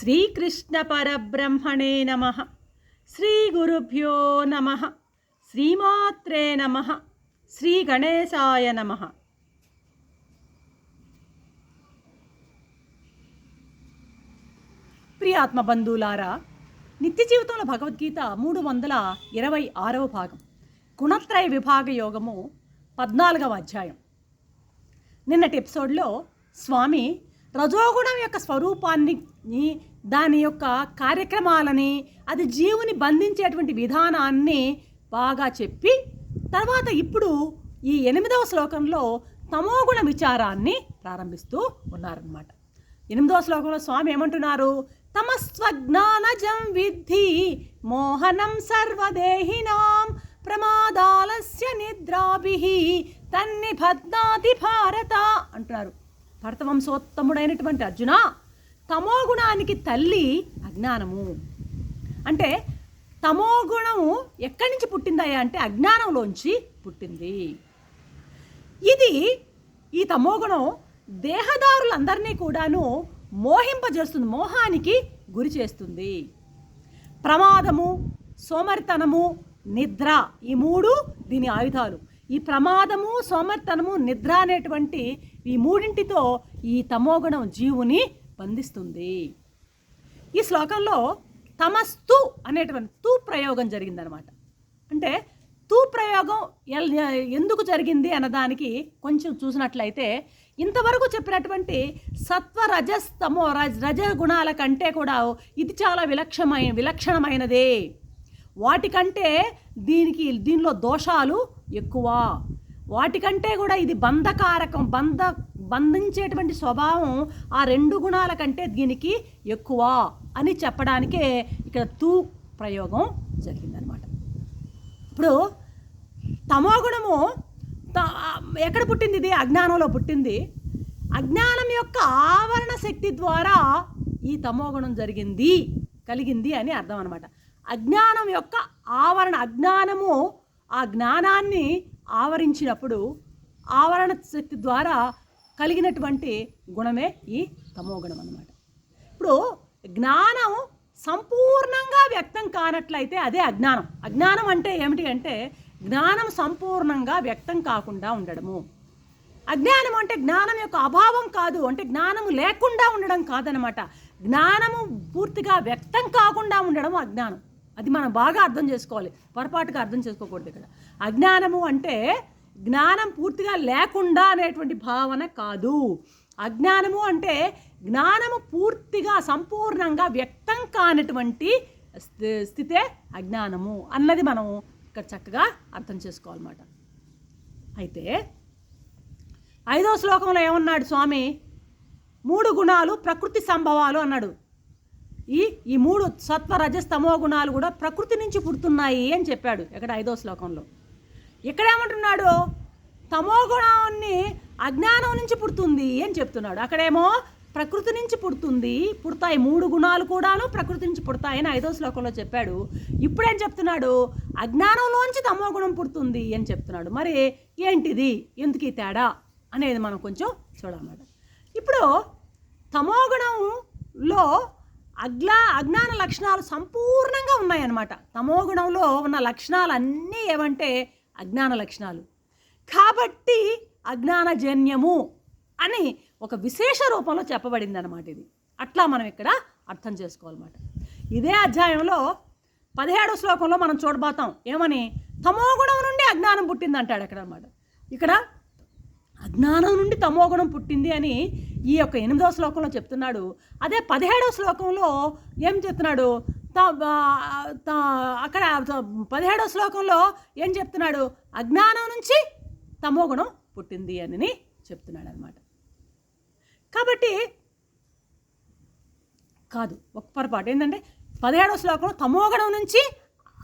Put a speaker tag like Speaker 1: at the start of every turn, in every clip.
Speaker 1: శ్రీకృష్ణ పరబ్రహ్మణే నమ. శ్రీ గురుభ్యో నమ. శ్రీమాత్రే నమ. శ్రీ గణేశాయ నమ. ప్రియాత్మ బంధువులారా నిత్య జీవితంలో భగవద్గీత మూడు వందల ఇరవై ఆరవ భాగం గుణత్రయ విభాగ యోగము పద్నాలుగవ అధ్యాయం. నిన్నటి ఎపిసోడ్లో స్వామి రజోగుణం యొక్క స్వరూపాన్ని దాని యొక్క కార్యక్రమాలని అది జీవుని బంధించేటువంటి విధానాన్ని బాగా చెప్పి తర్వాత ఇప్పుడు ఈ ఎనిమిదవ శ్లోకంలో తమోగుణ విచారాన్ని ప్రారంభిస్తూ ఉన్నారనమాట ఎనిమిదవ శ్లోకంలో స్వామి ఏమంటున్నారు? తమస్వజ్ఞానజం విద్ధి మోహనం సర్వదేహినాం ప్రమాదాలస్య నిద్రాభి తన్ని భద్నాతి భారత అంటున్నారు. భరతవంశోత్తముడైనటువంటి అర్జున తమోగుణానికి తల్లి అజ్ఞానము. అంటే తమోగుణము ఎక్కడి నుంచి పుట్టిందయ్యా అంటే అజ్ఞానంలోంచి పుట్టింది. ఇది ఈ తమోగుణం దేహదారులందరినీ కూడాను మోహింపజేస్తుంది మోహానికి గురి చేస్తుంది. ప్రమాదము సోమరితనము నిద్ర ఈ మూడు దీని ఆయుధాలు. ఈ ప్రమాదము సోమర్తనము నిద్ర అనేటువంటి ఈ మూడింటితో ఈ తమోగుణం జీవుని బంధిస్తుంది. ఈ శ్లోకంలో తమస్తు అనేటువంటి తూ ప్రయోగం జరిగిందనమాట అంటే తూ ప్రయోగం ఎందుకు జరిగింది అన్నదానికి కొంచెం చూసినట్లయితే ఇంతవరకు చెప్పినటువంటి సత్వ రజస్తమో రజ రజ గుణాల కంటే కూడా ఇది చాలా విలక్షణమైన విలక్షణమైనదే. వాటికంటే దీనికి దీనిలో దోషాలు ఎక్కువ. వాటికంటే కూడా ఇది బంధకారకం బంధ బంధించేటువంటి స్వభావం ఆ రెండు గుణాల కంటే దీనికి ఎక్కువ అని చెప్పడానికే ఇక్కడ తూ ప్రయోగం జరిగిందనమాట. ఇప్పుడు తమోగుణము త- ఎక్కడ పుట్టింది ఇది? అజ్ఞానంలో పుట్టింది. అజ్ఞానం యొక్క ఆవరణ శక్తి ద్వారా ఈ తమోగుణం జరిగింది కలిగింది అని అర్థం అనమాట. అజ్ఞానం యొక్క ఆవరణ అజ్ఞానము ఆ జ్ఞానాన్ని ఆవరించినప్పుడు ఆవరణ శక్తి ద్వారా కలిగినటువంటి గుణమే ఈ తమోగుణం అన్నమాట. ఇప్పుడు జ్ఞానం సంపూర్ణంగా వ్యక్తం కానట్లయితే అదే అజ్ఞానం. అజ్ఞానం అంటే ఏమిటి అంటే జ్ఞానం సంపూర్ణంగా వ్యక్తం కాకుండా ఉండడము. అజ్ఞానం అంటే జ్ఞానం యొక్క అభావం కాదు అంటే జ్ఞానము లేకుండా ఉండడం కాదనమాట జ్ఞానము పూర్తిగా వ్యక్తం కాకుండా ఉండడం అజ్ఞానం. అది మనం బాగా అర్థం చేసుకోవాలి. పొరపాటుగా అర్థం చేసుకోకూడదు ఇక్కడ. అజ్ఞానము అంటే జ్ఞానం పూర్తిగా లేకుండా అనేటువంటి భావన కాదు. అజ్ఞానము అంటే జ్ఞానము పూర్తిగా సంపూర్ణంగా వ్యక్తం కానటువంటి స్థి- స్థితే అజ్ఞానము అన్నది మనం ఇక్కడ చక్కగా అర్థం చేసుకోవాలన్నమాట. అయితే ఐదో శ్లోకంలో ఏమన్నాడు స్వామి? మూడు గుణాలు ప్రకృతి సంభవాలు అన్నాడు. ఈ ఈ మూడు సత్వ రజస్తమో గుణాలు కూడా ప్రకృతి నుంచి పుడుతున్నాయి అని చెప్పాడు ఇక్కడ ఐదో శ్లోకంలో. ఇక్కడేమంటున్నాడు? తమో గుణాన్ని అజ్ఞానం నుంచి పుడుతుంది అని చెప్తున్నాడు. అక్కడేమో ప్రకృతి నుంచి పుడుతుంది పుడతాయి మూడు గుణాలు కూడాను ప్రకృతి నుంచి పుడతాయని ఐదో శ్లోకంలో చెప్పాడు. ఇప్పుడేం చెప్తున్నాడు? అజ్ఞానంలోంచి తమో గుణం పుడుతుంది అని చెప్తున్నాడు. మరి ఏంటిది? ఎందుకు ఈ తేడా? అనేది మనం కొంచెం చూడమాట ఇప్పుడు తమోగుణంలో అగ్లా అజ్ఞాన లక్షణాలు సంపూర్ణంగా ఉన్నాయన్నమాట. తమోగుణంలో ఉన్న లక్షణాలు అన్నీ ఏమంటే అజ్ఞాన లక్షణాలు. కాబట్టి అజ్ఞానజన్యము అని ఒక విశేష రూపంలో చెప్పబడింది అనమాట ఇది. అట్లా మనం ఇక్కడ అర్థం చేసుకోవాలన్నమాట. ఇదే అధ్యాయంలో పదిహేడో శ్లోకంలో మనం చూడబోతాం. ఏమని? తమోగుణం నుండి అజ్ఞానం పుట్టింది అంటాడు అక్కడ అనమాట ఇక్కడ అజ్ఞానం నుండి తమోగుణం పుట్టింది అని ఈ యొక్క ఎనిమిదవ శ్లోకంలో చెప్తున్నాడు. అదే పదిహేడవ శ్లోకంలో ఏం చెప్తున్నాడు? త- త- అక్కడ పదిహేడవ శ్లోకంలో ఏం చెప్తున్నాడు? అజ్ఞానం నుంచి తమోగుణం పుట్టింది అని చెప్తున్నాడు అనమాట కాబట్టి కాదు ఒక పొరపాటు. ఏంటంటే పదిహేడవ శ్లోకంలో తమోగుణం నుంచి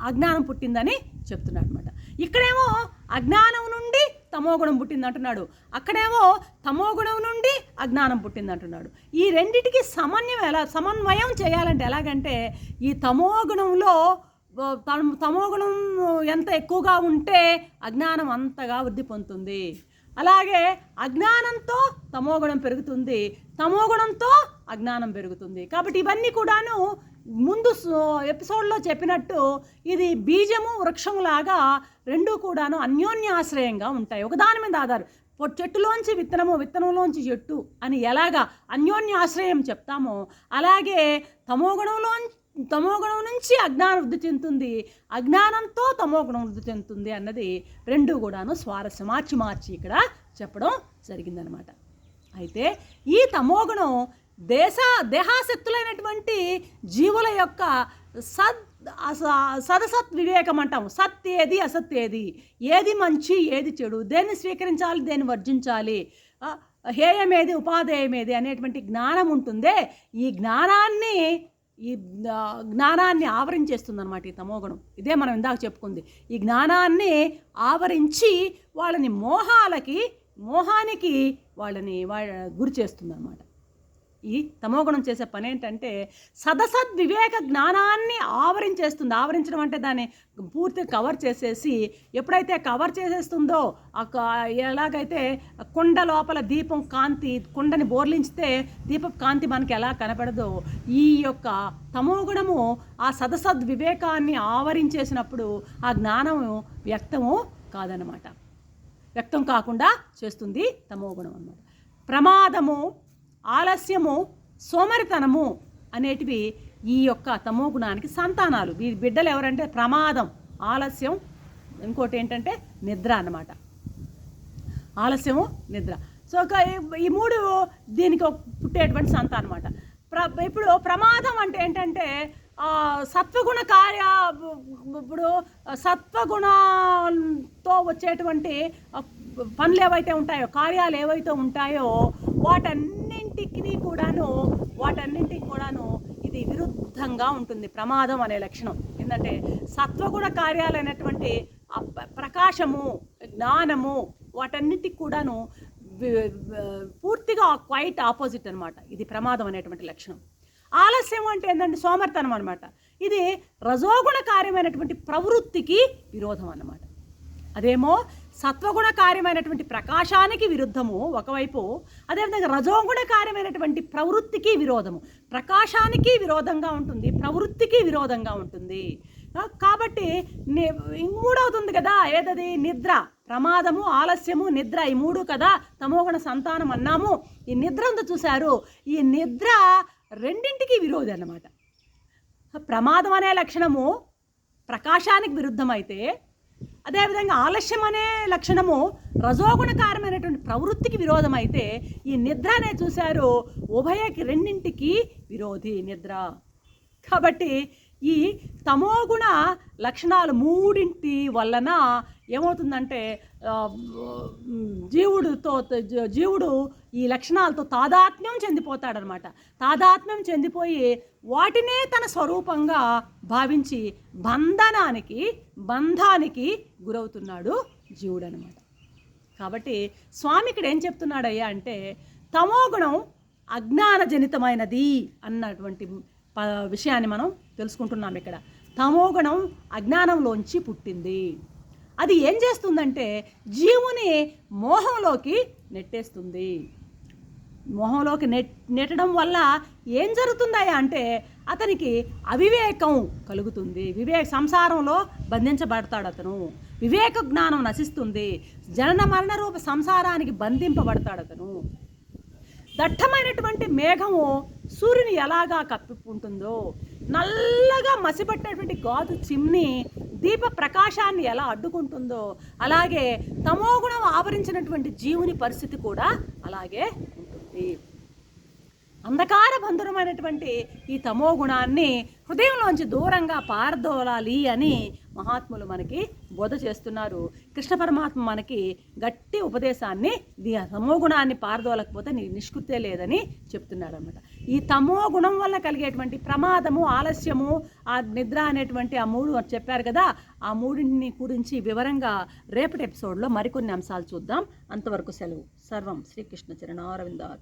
Speaker 1: అజ్ఞానం పుట్టిందని చెప్తున్నాడు అనమాట ఇక్కడేమో అజ్ఞానం నుండి తమోగుణం పుట్టింది అంటున్నాడు అక్కడేమో తమోగుణం నుండి అజ్ఞానం పుట్టింది అంటున్నాడు ఈ రెండిటికి సమన్వయం ఎలా సమన్వయం చేయాలంటే ఎలాగంటే ఈ తమోగుణంలో గుణంలో తమో గుణం ఎంత ఎక్కువగా ఉంటే అజ్ఞానం అంతగా వృద్ధి పొందుతుంది. అలాగే అజ్ఞానంతో తమోగుణం పెరుగుతుంది తమోగుణంతో అజ్ఞానం పెరుగుతుంది. కాబట్టి ఇవన్నీ కూడాను ముందు ఎపిసోడ్లో చెప్పినట్టు ఇది బీజము వృక్షములాగా రెండు కూడాను అన్యోన్యాశ్రయంగా ఉంటాయి. ఒకదాని మీద ఆధారు. చెట్టులోంచి విత్తనము విత్తనంలోంచి చెట్టు అని ఎలాగా అన్యోన్యాశ్రయం చెప్తామో అలాగే తమోగుణంలో తమోగుణం నుంచి అజ్ఞానం వృద్ధి చెందుతుంది. అజ్ఞానంతో తమోగుణం వృద్ధి చెందుతుంది అన్నది రెండు కూడాను స్వారస్యం. మార్చి మార్చి ఇక్కడ చెప్పడం జరిగిందనమాట. అయితే ఈ తమోగుణం దేశ దేహాసక్తులైనటువంటి జీవుల యొక్క సద్ సదసత్ వివేకం అంటాం సత్ ఏది అసత్ ఏది? ఏది మంచి ఏది చెడు? దేన్ని స్వీకరించాలి దేన్ని వర్జించాలి? హేయమేది ఉపాధేయమేది అనేటువంటి జ్ఞానం ఉంటుందే. ఈ జ్ఞానాన్ని ఈ జ్ఞానాన్ని ఆవరించేస్తుంది అనమాట ఈ తమోగుణం. ఇదే మనం ఇందాక చెప్పుకుంది. ఈ జ్ఞానాన్ని ఆవరించి వాళ్ళని మోహాలకి మోహానికి వాళ్ళని వాళ్ళ గురి చేస్తుంది అనమాట ఈ తమోగుణం చేసే పని ఏంటంటే సదసద్ వివేక జ్ఞానాన్ని ఆవరించేస్తుంది. ఆవరించడం అంటే దాన్ని పూర్తిగా కవర్ చేసేసి ఎప్పుడైతే కవర్ చేసేస్తుందో ఆ క- ఎలాగైతే కుండ లోపల దీపం కాంతి కుండని బోర్లించితే దీపం కాంతి మనకి ఎలా కనపడదో ఈ యొక్క తమోగుణము ఆ సదసద్ వివేకాన్ని ఆవరించేసినప్పుడు ఆ జ్ఞానము వ్యక్తము కాదనమాట వ్యక్తం కాకుండా చేస్తుంది తమోగుణం అన్నమాట. ప్రమాదము ఆలస్యము సోమరితనము అనేటివి ఈ యొక్క తమో గుణానికి సంతానాలు. వీరి బిడ్డలు ఎవరంటే ప్రమాదం ఆలస్యం ఇంకోటి ఏంటంటే నిద్ర అన్నమాట. ఆలస్యము నిద్ర. సో ఒక ఈ- మూడు దీనికి ఒక పుట్టేటువంటి సంత అనమాట ప్ర ఇప్పుడు ప్రమాదం అంటే ఏంటంటే సత్వగుణ కార్య ఇప్పుడు సత్వగుణంతో వచ్చేటువంటి పనులు ఏవైతే ఉంటాయో కార్యాలు ఏవైతే ఉంటాయో వాటన్నింటికి కూడాను వాటన్నింటికి కూడాను ఇది విరుద్ధంగా ఉంటుంది ప్రమాదం అనే లక్షణం. ఏంటంటే సత్వగుణ కార్యాలైనటువంటి ప్రకాశము జ్ఞానము వాటన్నిటికి కూడాను పూర్తిగా క్వైట్ ఆపోజిట్ అన్నమాట. ఇది ప్రమాదం అనేటువంటి లక్షణం. ఆలస్యం అంటే ఏంటంటే సోమర్తనం అనమాట ఇది రజోగుణ కార్యమైనటువంటి ప్రవృత్తికి విరోధం అన్నమాట. అదేమో సత్వగుణ కార్యమైనటువంటి ప్రకాశానికి విరుద్ధము ఒకవైపు అదేవిధంగా రజోగుణ కార్యమైనటువంటి ప్రవృత్తికి విరోధము. ప్రకాశానికి విరోధంగా ఉంటుంది ప్రవృత్తికి విరోధంగా ఉంటుంది. కాబట్టి మూడవుతుంది కదా ఏదది? నిద్ర. ప్రమాదము ఆలస్యము నిద్ర. ఈ మూడు కదా తమోగుణ సంతానం అన్నాము. ఈ నిద్ర ఉందో చూశారు. ఈ నిద్ర రెండింటికి విరోధి అన్నమాట. ప్రమాదం అనే లక్షణము ప్రకాశానికి విరుద్ధమైతే అదేవిధంగా ఆలస్యం అనే లక్షణము రజోగుణకారమైనటువంటి ప్రవృత్తికి విరోధమైతే ఈ నిద్ర అనే చూశారు. ఉభయకి రెండింటికి విరోధి నిద్ర. కాబట్టి ఈ తమోగుణ లక్షణాలు మూడింటి వలన ఏమవుతుందంటే జీవుడుతో జీవుడితో జీవుడు ఈ లక్షణాలతో తాదాత్మ్యం చెందిపోతాడనమాట. తాదాత్మ్యం చెందిపోయి వాటినే తన స్వరూపంగా భావించి బంధనానికి బంధానికి గురవుతున్నాడు జీవుడు అనమాట కాబట్టి స్వామి ఇక్కడ ఏం చెప్తున్నాడయ్యా అంటే తమోగుణం అజ్ఞానజనితమైనది అన్నటువంటి విషయాన్ని మనం తెలుసుకుంటున్నాం ఇక్కడ. తమోగుణం అజ్ఞానంలోంచి పుట్టింది. అది ఏం చేస్తుందంటే జీవుని మోహంలోకి నెట్టేస్తుంది. మోహంలోకి నెట్ నెట్టడం వల్ల ఏం జరుగుతుందయ్యా అంటే అతనికి అవివేకం కలుగుతుంది. వివేక సంసారంలో బంధించబడతాడు అతను. వివేక జ్ఞానం నశిస్తుంది. జనన మరణ రూప సంసారానికి బంధింపబడతాడు అతను. దట్టమైనటువంటి మేఘము సూర్యుని ఎలాగా కప్పుకుంటుందో నల్లగా మసిపట్టినటువంటి గాజు చిమ్ని దీప ప్రకాశాన్ని ఎలా అడ్డుకుంటుందో అలాగే తమోగుణం ఆవరించినటువంటి జీవుని పరిస్థితి కూడా అలాగే ఉంటుంది. అంధకార బంధురమైనటువంటి ఈ తమో గుణాన్ని హృదయంలోంచి దూరంగా పారదోలాలి అని మహాత్ములు మనకి బోధ చేస్తున్నారు. కృష్ణ పరమాత్మ మనకి గట్టి ఉపదేశాన్ని ఇది ఆ తమో గుణాన్ని పారదోలకపోతే నీ నిష్కృతే లేదని చెప్తున్నాడు అనమాట ఈ తమో గుణం వల్ల కలిగేటువంటి ప్రమాదము ఆలస్యము ఆ నిద్ర అనేటువంటి ఆ మూడు చెప్పారు కదా ఆ మూడింటిని గురించి వివరంగా రేపటి ఎపిసోడ్లో మరికొన్ని అంశాలు చూద్దాం. అంతవరకు సెలవు. సర్వం శ్రీకృష్ణ చరణారవింద